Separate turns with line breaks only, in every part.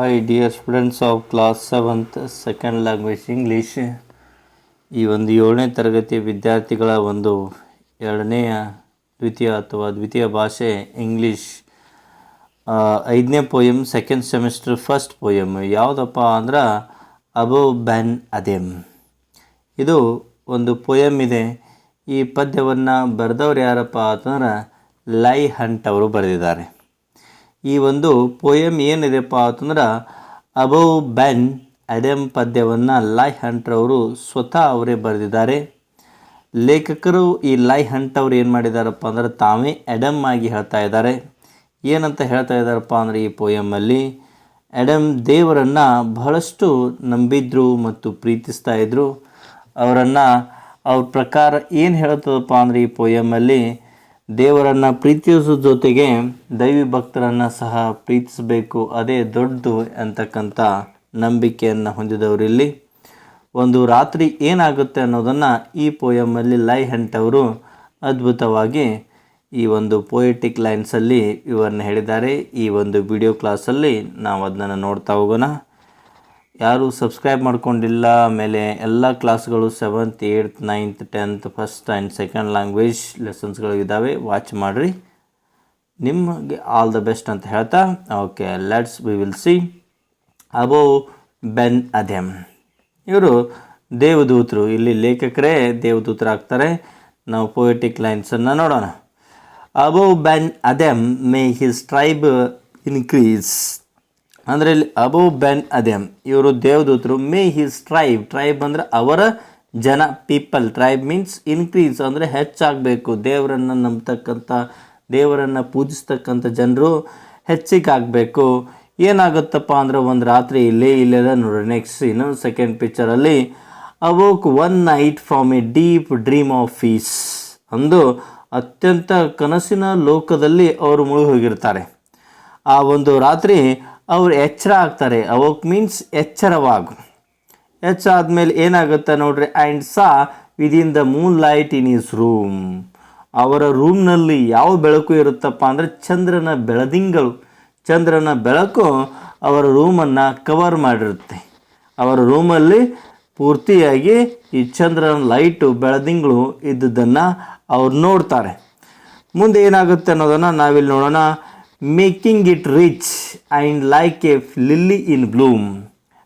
Hi dear students of class seventh second language English ಈ ಒಂದು ಏಳನೇ ತರಗತಿಯ ವಿದ್ಯಾರ್ಥಿಗಳ ಒಂದು ಎರಡನೆಯ ದ್ವಿತೀಯ ಅಥವಾ ದ್ವಿತೀಯ ಭಾಷೆ ಇಂಗ್ಲೀಷ್ ಐದನೇ poem second semester first poem ಯಾವುದಪ್ಪ ಅಂದ್ರೆ, ಅಬೋ ಬ್ಯಾನ್ ಅದೆಮ್. ಇದು ಒಂದು ಪೋಯಮ್ ಇದೆ. ಈ ಪದ್ಯವನ್ನು ಬರೆದವ್ರು ಯಾರಪ್ಪ ಅಂತಂದ್ರೆ, ಲೈ ಹಂಟ್ ಅವರು ಬರೆದಿದ್ದಾರೆ. ಈ ಒಂದು ಪೋಯಮ್ ಏನಿದೆಪ್ಪ ಅಂತಂದ್ರೆ ಅಬೌ ಬೆನ್ ಅಡೆಮ್ ಪದ್ಯವನ್ನು ಲೈ ಹಂಟ್ರವರು ಸ್ವತಃ ಅವರೇ ಬರೆದಿದ್ದಾರೆ. ಲೇಖಕರು ಈ ಲೈ ಹಂಟ್ ಅವರು ಏನು ಮಾಡಿದಾರಪ್ಪ ಅಂದ್ರೆ ತಾವೇ ಎಡಮ್ ಆಗಿ ಹೇಳ್ತಾ ಇದ್ದಾರೆ. ಏನಂತ ಹೇಳ್ತಾ ಇದ್ದಾರಪ್ಪ ಅಂದರೆ ಈ ಪೋಯಮಲ್ಲಿ ಎಡಮ್ ದೇವರನ್ನು ಬಹಳಷ್ಟು ನಂಬಿದ್ರು ಮತ್ತು ಪ್ರೀತಿಸ್ತಾ ಇದ್ದರು ಅವರನ್ನು ಅವ್ರ ಪ್ರಕಾರ ಏನು ಹೇಳ್ತದಪ್ಪ ಅಂದರೆ ಈ ಪೋಯಮಲ್ಲಿ ದೇವರನ್ನು ಪ್ರೀತಿಸೋ ಜೊತೆಗೆ ದೈವಿ ಭಕ್ತರನ್ನು ಸಹ ಪ್ರೀತಿಸಬೇಕು. ಅದೇ ದೊಡ್ಡದು ಅಂತಕ್ಕಂಥ ನಂಬಿಕೆಯನ್ನು ಹೊಂದಿದವರಿಲ್ಲಿ ಒಂದು ರಾತ್ರಿ ಏನಾಗುತ್ತೆ ಅನ್ನೋದನ್ನು ಈ ಪೋಯಮಲ್ಲಿ ಲೈ ಹೆಂಟ್ ಅವರು ಅದ್ಭುತವಾಗಿ ಈ ಒಂದು ಪೊಯೆಟಿಕ್ ಲೈನ್ಸಲ್ಲಿ ಇವನ್ನು ಹೇಳಿದ್ದಾರೆ. ಈ ಒಂದು ವಿಡಿಯೋ ಕ್ಲಾಸಲ್ಲಿ ನಾವು ಅದನ್ನು ನೋಡ್ತಾ ಹೋಗೋಣ. ಯಾರು ಸಬ್ಸ್ಕ್ರೈಬ್ ಮಾಡ್ಕೊಂಡಿಲ್ಲ, ಆಮೇಲೆ ಎಲ್ಲ ಕ್ಲಾಸ್ಗಳು seventh eighth ninth tenth first and second language ಲೆಸನ್ಸ್ಗಳು ಇದ್ದಾವೆ ವಾಚ್ ಮಾಡಿರಿ. ನಿಮಗೆ ಆಲ್ ದ ಬೆಸ್ಟ್ ಅಂತ ಹೇಳ್ತಾ okay let's we will see Abou Ben Adhem ಇವರು ದೇವದೂತರು, ಇಲ್ಲಿ ಲೇಖಕರೇ ದೇವದೂತರಾಗ್ತಾರೆ. ನಾವು ಪೊಯೆಟಿಕ್ ಲೈನ್ಸನ್ನು ನೋಡೋಣ. Abou Ben Adhem may his tribe increase ಅಂದರೆ ಇಲ್ಲಿ ಅಬೋ ಬೆನ್ ಅದೇಮ್. ಇವರು ದೇವದೂತರು. ಮೇ ಹಿಸ್ ಟ್ರೈಬ್ ಟ್ರೈಬ್ ಅಂದರೆ ಅವರ ಜನ, ಪೀಪಲ್. ಟ್ರೈಬ್ ಮೀನ್ಸ್ ಇನ್ಕ್ರೀಸ್ ಅಂದರೆ ಹೆಚ್ಚಾಗಬೇಕು. ದೇವರನ್ನು ನಂಬತಕ್ಕಂಥ, ದೇವರನ್ನು ಪೂಜಿಸ್ತಕ್ಕಂಥ ಜನರು ಹೆಚ್ಚಿಗಾಗಬೇಕು. ಏನಾಗುತ್ತಪ್ಪ ಅಂದರೆ ಒಂದು ರಾತ್ರಿ ಇಲ್ಲಿ, ಇಲ್ಲೆಲ್ಲ ನೋಡಿ ನೆಕ್ಸ್ಟ್ ಇನ್ನೊಂದು second ಪಿಕ್ಚರಲ್ಲಿ awoke one night from a deep dream of peace ಅಂದು ಅತ್ಯಂತ ಕನಸಿನ ಲೋಕದಲ್ಲಿ ಅವರು ಮುಳುಗಿ ಹೋಗಿರ್ತಾರೆ ಆ ಒಂದು ರಾತ್ರಿ ಅವರು ಎಚ್ಚರ ಆಗ್ತಾರೆ. ಅವೋಕ್ ಮೀನ್ಸ್ ಎಚ್ಚರವಾಗು. ಎಚ್ಚ ಆದಮೇಲೆ ಏನಾಗುತ್ತೆ ನೋಡ್ರಿ? And saw within the moonlight in his room ಅವರ ರೂಮ್ನಲ್ಲಿ ಯಾವ ಬೆಳಕು ಇರುತ್ತಪ್ಪ ಅಂದರೆ ಚಂದ್ರನ ಬೆಳದಿಂಗಳು. ಚಂದ್ರನ ಬೆಳಕು ಅವರ ರೂಮನ್ನು ಕವರ್ ಮಾಡಿರುತ್ತೆ. ಅವರ ರೂಮಲ್ಲಿ ಪೂರ್ತಿಯಾಗಿ ಈ ಚಂದ್ರನ ಲೈಟು ಬೆಳದಿಂಗಳು ಇದ್ದುದನ್ನು ಅವ್ರು ನೋಡ್ತಾರೆ. ಮುಂದೆ ಏನಾಗುತ್ತೆ ಅನ್ನೋದನ್ನು ನಾವಿಲ್ಲಿ ನೋಡೋಣ. Making it rich and like a lily in bloom.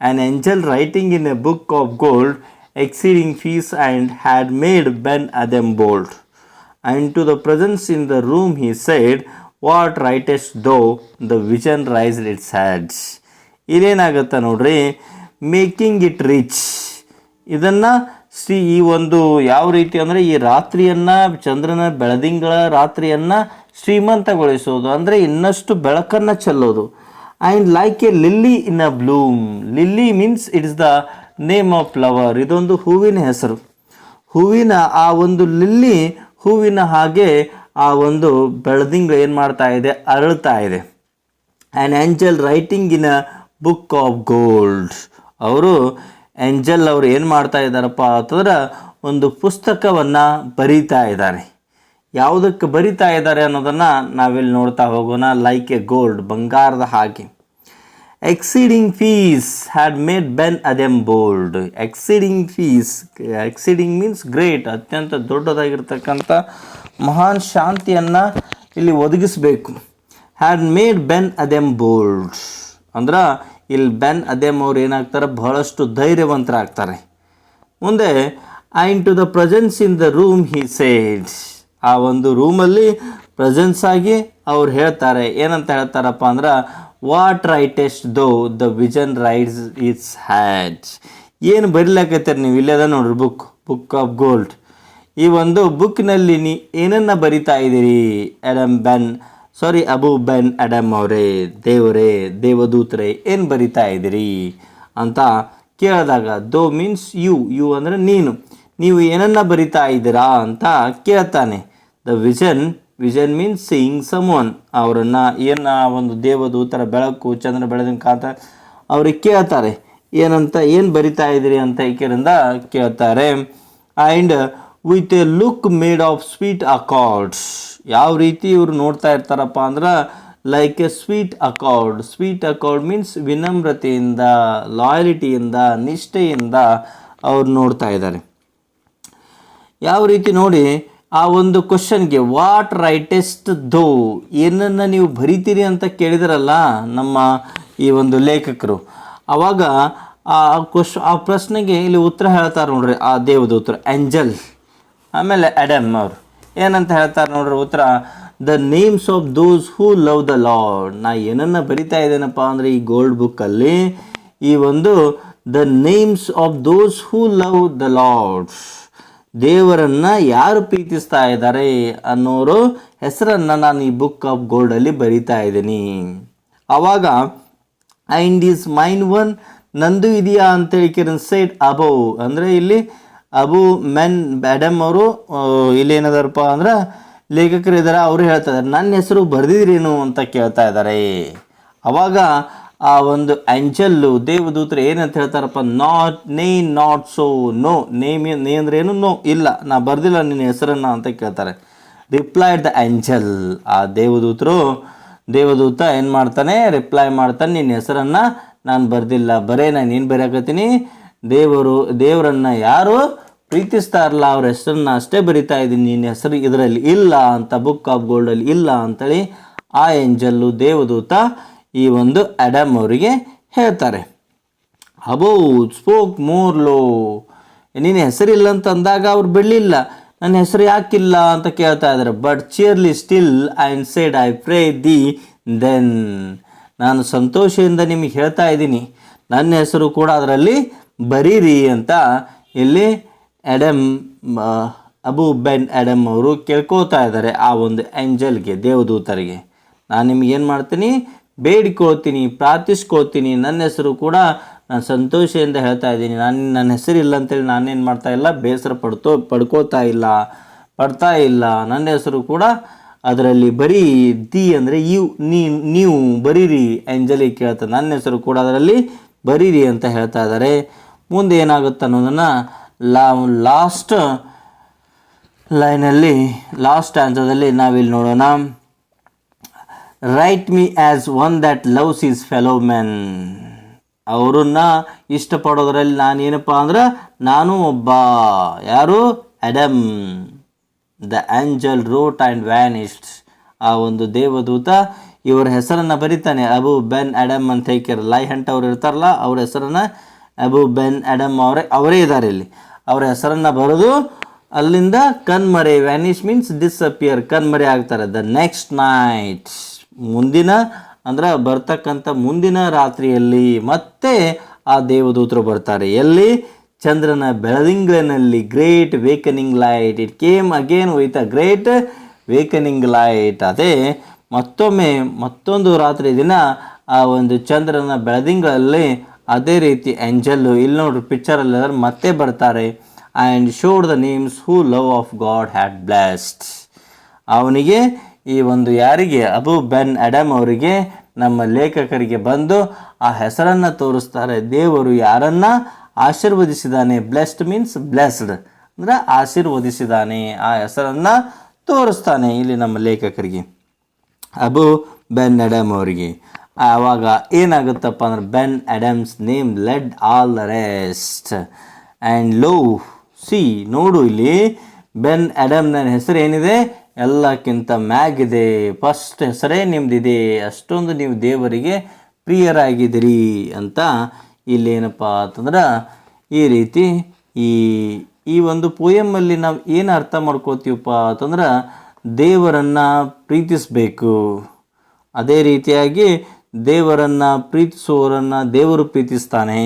An angel writing in a book of gold, exceeding fees and had made Ben Adam bold. And to the presence in the room he said, What writest thou? The vision raised its head. ಇದೇನಾಗುತ್ತೆ ನೋಡ್ರಿ making it rich ಇದನ್ನು ಶ್ರೀ ಈ ಒಂದು ಯಾವ ರೀತಿ ಅಂದರೆ ಈ ರಾತ್ರಿಯನ್ನು ಚಂದ್ರನ ಬೆಳದಿಂಗಳ ರಾತ್ರಿಯನ್ನು ಶ್ರೀಮಂತಗೊಳಿಸೋದು ಅಂದರೆ ಇನ್ನಷ್ಟು ಬೆಳಕನ್ನು ಚೆಲ್ಲೋದು and like a lily in a bloom lily means it's the name of flower ಇದೊಂದು ಹೂವಿನ ಹೆಸರು. ಹೂವಿನ ಆ ಒಂದು ಲಿಲ್ಲಿ ಹೂವಿನ ಹಾಗೆ ಆ ಒಂದು ಬೆಳ್ದಿಂಗ್ ಏನು ಮಾಡ್ತಾ ಇದೆ? ಅರಳ್ತಾ ಇದೆ. An angel writing in a book of gold ಅವರು ಆ್ಯಂಜಲ್ ಅವರು ಏನು ಮಾಡ್ತಾ ಇದ್ದಾರಪ್ಪ ಅಂತಂದ್ರೆ ಒಂದು ಪುಸ್ತಕವನ್ನು ಬರೀತಾ ಇದ್ದಾರೆ. ಯಾವುದಕ್ಕೆ ಬರಿತಾ ಇದ್ದಾರೆ ಅನ್ನೋದನ್ನು ನಾವಿಲ್ಲಿ ನೋಡ್ತಾ ಹೋಗೋಣ. ಲೈಕ್ ಎ ಗೋಲ್ಡ್ ಬಂಗಾರದ ಹಾಗೆ. Exceeding peace had made Ben Adhem bold exceeding peace exceeding means great ಅತ್ಯಂತ ದೊಡ್ಡದಾಗಿರ್ತಕ್ಕಂಥ ಮಹಾನ್ ಶಾಂತಿಯನ್ನು ಇಲ್ಲಿ ಒದಗಿಸಬೇಕು. Had made Ben Adhem bold ಅಂದ್ರೆ ಇಲ್ಲಿ ಬೆನ್ ಅದೆಮ್ ಅವ್ರು ಏನಾಗ್ತಾರೆ? ಬಹಳಷ್ಟು ಧೈರ್ಯವಂತರಾಗ್ತಾರೆ. ಮುಂದೆ into the presence in the room he said ಆ ಒಂದು ರೂಮಲ್ಲಿ ಪ್ರೆಸೆನ್ಸ್ ಆಗಿ ಅವ್ರು ಹೇಳ್ತಾರೆ. ಏನಂತ ಹೇಳ್ತಾರಪ್ಪ ಅಂದ್ರೆ what writest thou the vision rides its head ಏನು ಬರಿಲಾಕತ್ತೀರಿ ನೀವು? ಇಲ್ಲದ ನೋಡ್ರಿ ಬುಕ್ ಬುಕ್ ಆಫ್ ಗೋಲ್ಡ್ ಈ ಒಂದು ಬುಕ್ನಲ್ಲಿ ನೀ ಏನನ್ನ ಬರಿತಾ ಇದ್ದೀರಿ? Adhem Ben sorry Abou Ben Adhem ಅವರೇ, ದೇವರೇ, ದೇವದೂತರೇ, ಏನು ಬರಿತಾ ಇದ್ದೀರಿ? ಅಂತ ಕೇಳಿದಾಗ ದೋ ಮೀನ್ಸ್ ಯು ಯು ಅಂದರೆ ನೀನು. ನೀವು ಏನನ್ನ ಬರಿತಾ ಇದ್ದೀರಾ ಅಂತ ಕೇಳ್ತಾನೆ. The vision vision means seeing someone ಅವರನ್ನು ಏನು ಆ ಒಂದು ದೇವದೂತರ ಬೆಳಕು, ಚಂದ್ರ ಬೆಳೆದಿನ ಕಾತ ಅವ್ರಿಗೆ ಕೇಳ್ತಾರೆ. ಏನಂತ, ಏನು ಬರಿತಾ ಇದ್ದೀರಿ ಅಂತ ಈಕೆರಿಂದ ಕೇಳ್ತಾರೆ. And with a look made of sweet accords ಯಾವ ರೀತಿ ಇವರು ನೋಡ್ತಾ ಇರ್ತಾರಪ್ಪ ಅಂದ್ರೆ like a sweet accord sweet accord means ವಿನಮ್ರತೆಯಿಂದ ಲಾಯಲಿಟಿಯಿಂದ ನಿಷ್ಠೆಯಿಂದ ಅವ್ರು ನೋಡ್ತಾ ಇದ್ದಾರೆ. ಯಾವ ರೀತಿ ನೋಡಿ ಆ ಒಂದು ಕ್ವಶನ್ಗೆ ವಾಟ್ ರೈಟೆಸ್ಟ್ ದೋ ಏನನ್ನು ನೀವು ಬರಿತೀರಿ ಅಂತ ಕೇಳಿದ್ರಲ್ಲ ನಮ್ಮ ಈ ಒಂದು ಲೇಖಕರು. ಆವಾಗ ಆ ಕ್ವಶ್ ಆ ಪ್ರಶ್ನೆಗೆ ಇಲ್ಲಿ ಉತ್ತರ ಹೇಳ್ತಾರೆ ನೋಡ್ರಿ, ಆ ದೇವದೂತರು ಆ್ಯಂಜಲ್ ಆಮೇಲೆ ಅಡಮ್ ಅವರು. ಏನಂತ ಹೇಳ್ತಾರೆ ನೋಡ್ರಿ ಉತ್ತರ the names of those who love the Lord ನಾ ಏನನ್ನು ಬರಿತಾ ಇದ್ದೇನಪ್ಪ ಅಂದರೆ ಈ ಗೋಲ್ಡ್ ಬುಕ್ಕಲ್ಲಿ ಈ ಒಂದು the names of those who love the Lord ದೇವರನ್ನ ಯಾರು ಪ್ರೀತಿಸ್ತಾ ಇದ್ದಾರೆ ಅನ್ನೋರು ಹೆಸರನ್ನು ನಾನು ಈ ಬುಕ್ ಆಫ್ ಗೋಲ್ಡಲ್ಲಿ ಬರಿತಾ ಇದ್ದೀನಿ. ಆವಾಗ ಐಂಡ್ ಈಸ್ ಮೈನ್ ಒನ್ ನಂದು ಇದೆಯಾ? ಅಂತೇಳಿ ಕಿರಣ್ ಸೈಡ್ ಅಬೌವ್ ಅಂದರೆ ಇಲ್ಲಿ ಅಬು ಮೆನ್ ಬ್ಯಾಡಮ್ ಅವರು ಇಲ್ಲಿ ಏನದಾರಪ್ಪ ಅಂದ್ರೆ, ಲೇಖಕರು ಇದ್ದಾರೆ ಅವರು ಹೇಳ್ತಾ ಇದ್ದಾರೆ ನನ್ನ ಹೆಸರು ಬರೆದಿದ್ರೇನು? ಅಂತ ಕೇಳ್ತಾ ಇದ್ದಾರೆ ಅವಾಗ ಆ ಒಂದು ಆಂಜಲ್ಲು ದೇವದೂತರು ಏನಂತ ಹೇಳ್ತಾರಪ್ಪ not nay not so no name, nay ಅಂದ್ರೆ ಏನು? ನೋ ಇಲ್ಲ, ನಾ ಬರ್ದಿಲ್ಲ, ನಿನ್ನ ಹೆಸರನ್ನು ಅಂತ ಕೇಳ್ತಾರೆ. ರಿಪ್ಲೈಡ್ ದ ಆಂಜಲ್ ಆ ದೇವದೂತರು, ದೇವದೂತ ಏನು ಮಾಡ್ತಾನೆ? ರಿಪ್ಲೈ ಮಾಡ್ತಾನೆ, ನಿನ್ನ ಹೆಸರನ್ನು ನಾನು ಬರ್ದಿಲ್ಲ, ಬರೇ, ನಾನು ಏನು ಬರೆಯಕತ್ತೀನಿ ದೇವರು, ದೇವರನ್ನು ಯಾರು ಪ್ರೀತಿಸ್ತಾ ಇರಲ್ಲ ಅವ್ರ ಹೆಸರನ್ನ ಅಷ್ಟೇ ಬರಿತಾ ಇದ್ದೀನಿ, ನಿನ್ನ ಹೆಸರು ಇದರಲ್ಲಿ ಇಲ್ಲ ಅಂತ ಬುಕ್ ಆಫ್ ಗೋಲ್ಡಲ್ಲಿ ಇಲ್ಲ ಅಂತೇಳಿ ಆ ಏಂಜಲ್ಲು ದೇವದೂತ ಈ ಒಂದು ಅಡಮ್ ಅವರಿಗೆ ಹೇಳ್ತಾರೆ. ಅಬೋ ಸ್ಪೋಕ್ ಮೋರ್ ಲೋ ನಿನ್ನ ಹೆಸರಿಲ್ಲ ಅಂತ ಅಂದಾಗ ಅವ್ರು ಬಿಡಲಿಲ್ಲ ನನ್ನ ಹೆಸರು ಯಾಕಿಲ್ಲ ಅಂತ ಕೇಳ್ತಾ ಇದ್ದಾರೆ. But cheerly still I said I pray thee then ನಾನು ಸಂತೋಷದಿಂದ ನಿಮಗೆ ಹೇಳ್ತಾ ಇದ್ದೀನಿ. ನನ್ನ ಹೆಸರು ಕೂಡ ಅದರಲ್ಲಿ ಬರೀರಿ ಅಂತ ಇಲ್ಲಿ ಎಡಮ್ ಆ, ಅಬು ಬೆನ್ ಎಡಮ್ ಅವರು ಕೇಳ್ಕೋತಾ ಇದ್ದಾರೆ ಆ ಒಂದು ಏಂಜಲ್ಗೆ ದೇವದೂತರಿಗೆ. ನಾನು ನಿಮ್ಗೆ ಏನು ಮಾಡ್ತೀನಿ? ಬೇಡಿಕೊಳ್ತೀನಿ, ಪ್ರಾರ್ಥಿಸ್ಕೊಳ್ತೀನಿ, ನನ್ನ ಹೆಸರು ಕೂಡ ನಾನು ಸಂತೋಷದಿಂದ ಹೇಳ್ತಾ ಇದ್ದೀನಿ. ನಾನು ನನ್ನ ಹೆಸರಿಲ್ಲ ಅಂತೇಳಿ ನಾನೇನು ಮಾಡ್ತಾ ಇಲ್ಲ, ಬೇಸರ ಪಡ್ತೋ, ಪಡ್ಕೋತಾ ಇಲ್ಲ, ಪಡ್ತಾ ಇಲ್ಲ. ನನ್ನ ಹೆಸರು ಕೂಡ ಅದರಲ್ಲಿ ಬರೀ ದಿ ಅಂದರೆ ಯು ನೀವು ಬರೀರಿ ಅಂಜಲಿ ಕೇಳ್ತಾ ನನ್ನ ಹೆಸರು ಕೂಡ ಅದರಲ್ಲಿ ಬರೀರಿ ಅಂತ ಹೇಳ್ತಾ ಇದ್ದಾರೆ. ಮುಂದೆ ಏನಾಗುತ್ತೆ ಅನ್ನೋದನ್ನು ಲಾ, ಲಾಸ್ಟ್ ಲೈನಲ್ಲಿ, ಲಾಸ್ಟ್ ಆನ್ಸರ್ದಲ್ಲಿ ನಾವಿಲ್ಲಿ ನೋಡೋಣ. Write me as one that loves his fellow men ಅವರನ್ನ ಇಷ್ಟಪಡೋದ್ರಲ್ಲಿ ನಾನೇನಪ್ಪ ಅಂದ್ರೆ ನಾನು ಒಬ್ಬ. ಯಾರು? Adhem the angel wrote and vanished ಆ ಒಂದು ದೇವದೂತ ಇವರ ಹೆಸರನ್ನು ಬರೀತಾನೆ. ಅಬು ಬೆನ್ ಅಡಮ್ ಅಂತ ಹೇಳ್ತಾರೆ ಲೈ ಹಂಟ್ ಅವ್ರು ಇರ್ತಾರಲ್ಲ, ಅವ್ರ ಹೆಸರನ್ನು ಅಬು ಬೆನ್ ಅಡಮ್ ಅವರೇ ಅವರೇ ಇದ್ದಾರೆ ಇಲ್ಲಿ. ಅವರ ಹೆಸರನ್ನು ಬರೆದು ಅಲ್ಲಿಂದ ಕಣ್ಮರೆ ವ್ಯಾನಿಶ್ ಮೀನ್ಸ್ ಡಿಸ್ಅಪಿಯರ್ ಕಣ್ಮರೆ ಆಗ್ತಾರೆ. ದ ನೆಕ್ಸ್ಟ್ ನೈಟ್ ಮುಂದಿನ, ಅಂದ್ರೆ ಬರ್ತಕ್ಕಂಥ ಮುಂದಿನ ರಾತ್ರಿಯಲ್ಲಿ ಮತ್ತೆ ಆ ದೇವದೂತರು ಬರ್ತಾರೆ. ಎಲ್ಲಿ? ಚಂದ್ರನ ಬೆಳದಿಂಗಳಿನಲ್ಲಿ great wakening light it came again with great wakening light ಅದೇ ಮತ್ತೊಮ್ಮೆ, ಮತ್ತೊಂದು ರಾತ್ರಿ ದಿನ ಆ ಒಂದು ಚಂದ್ರನ ಬೆಳದಿಂಗಳಲ್ಲಿ ಅದೇ ರೀತಿ ಏಂಜಲ್ಲು ಇಲ್ಲಿ ನೋಡ್ರಿ ಪಿಕ್ಚರಲ್ಲಿ ಮತ್ತೆ ಬರ್ತಾರೆ. And showed the names who love of God had blessed ಅವನಿಗೆ ಈ ಒಂದು ಯಾರಿಗೆ? ಅಬು ಬೆನ್ ಅಡಮ್ ಅವರಿಗೆ ನಮ್ಮ ಲೇಖಕರಿಗೆ ಬಂದು ಆ ಹೆಸರನ್ನು ತೋರಿಸ್ತಾರೆ. ದೇವರು ಯಾರನ್ನ ಆಶೀರ್ವದಿಸಿದಾನೆ ಬ್ಲೆಸ್ಡ್ ಮೀನ್ಸ್ ಬ್ಲೆಸ್ಡ್ ಅಂದರೆ ಆಶೀರ್ವದಿಸಿದಾನೆ ಆ ಹೆಸರನ್ನು ತೋರಿಸ್ತಾನೆ ಇಲ್ಲಿ ನಮ್ಮ ಲೇಖಕರಿಗೆ. ಅಬು ಬೆನ್ ಅಡಮ್ ಅವರಿಗೆ. ಆವಾಗ ಏನಾಗುತ್ತಪ್ಪ ಅಂದ್ರೆ Ben Adhem's name led all the rest. And lo, see, ನೋಡು ಇಲ್ಲಿ ಬೆನ್ ಅಡಮ್ ನನ್ನ ಹೆಸರು ಏನಿದೆ? ಎಲ್ಲಕ್ಕಿಂತ ಮ್ಯಾಗಿದೆ ಫಸ್ಟ್ ಹೆಸರೇ ನಿಮ್ದಿದೆ, ಅಷ್ಟೊಂದು ನೀವು ದೇವರಿಗೆ ಪ್ರಿಯರಾಗಿದ್ದೀರಿ ಅಂತ ಇಲ್ಲಿ ಏನಪ್ಪ ಅಂತಂದ್ರೆ ಈ ರೀತಿ ಈ ಈ ಒಂದು ಪೋಯಮಲ್ಲಿ ನಾವು ಏನು ಅರ್ಥ ಮಾಡ್ಕೋತೀವಪ್ಪ ಅಂತಂದ್ರೆ ದೇವರನ್ನು ಪ್ರೀತಿಸಬೇಕು. ಅದೇ ರೀತಿಯಾಗಿ ದೇವರನ್ನು ಪ್ರೀತಿಸುವವರನ್ನು ದೇವರು ಪ್ರೀತಿಸ್ತಾನೆ.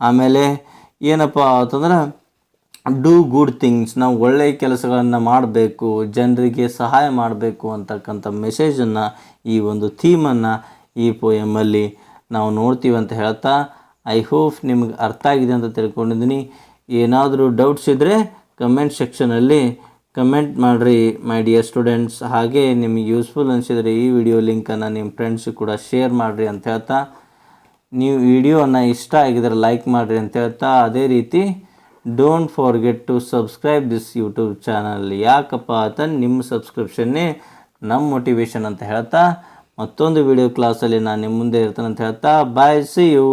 ಆಮೇಲೆ ಏನಪ್ಪ ಅಂತಂದ್ರೆ ಡೂ ಗುಡ್ ಥಿಂಗ್ಸ್ ನಾವು ಒಳ್ಳೆಯ ಕೆಲಸಗಳನ್ನು ಮಾಡಬೇಕು, ಜನರಿಗೆ ಸಹಾಯ ಮಾಡಬೇಕು ಅಂತಕ್ಕಂಥ ಮೆಸೇಜನ್ನು ಈ ಒಂದು ಥೀಮನ್ನು ಈ ಪೋಯಮಲ್ಲಿ ನಾವು ನೋಡ್ತೀವಿ ಅಂತ ಹೇಳ್ತಾ ಐ ಹೋಪ್ ನಿಮ್ಗೆ ಅರ್ಥ ಆಗಿದೆ ಅಂತ ತಿಳ್ಕೊಂಡಿದ್ದೀನಿ. ಏನಾದರೂ ಡೌಟ್ಸ್ ಇದ್ದರೆ ಕಮೆಂಟ್ ಸೆಕ್ಷನಲ್ಲಿ ಕಮೆಂಟ್ ಮಾಡಿರಿ ಮೈ ಡಿಯರ್ ಸ್ಟೂಡೆಂಟ್ಸ್ ಹಾಗೆ ನಿಮಗೆ ಯೂಸ್ಫುಲ್ ಅನಿಸಿದರೆ ಈ ವಿಡಿಯೋ ಲಿಂಕನ್ನು ನಿಮ್ಮ ಫ್ರೆಂಡ್ಸ್ ಕೂಡ ಶೇರ್ ಮಾಡಿರಿ ಅಂತ ಹೇಳ್ತಾ, ನೀವು ವಿಡಿಯೋನ ಇಷ್ಟ ಆಗಿದ್ರೆ ಲೈಕ್ ಮಾಡಿರಿ ಅಂತ ಹೇಳ್ತಾ, ಅದೇ ರೀತಿ don't forget to subscribe this YouTube channel ಯಾಕಪ್ಪ ಅಂತ ನಿಮ್ಮ ಸಬ್ಸ್ಕ್ರಿಪ್ಷನ್ನೇ ನಮ್ಮ ಮೋಟಿವೇಶನ್ ಅಂತ ಹೇಳ್ತಾ ಮತ್ತೊಂದು ವಿಡಿಯೋ ಕ್ಲಾಸಲ್ಲಿ ನಾನು ನಿಮ್ಮ ಮುಂದೆ ಇರ್ತೇನೆ ಅಂತ ಹೇಳ್ತಾ ಬಾಯ್ ಸಿ ಯು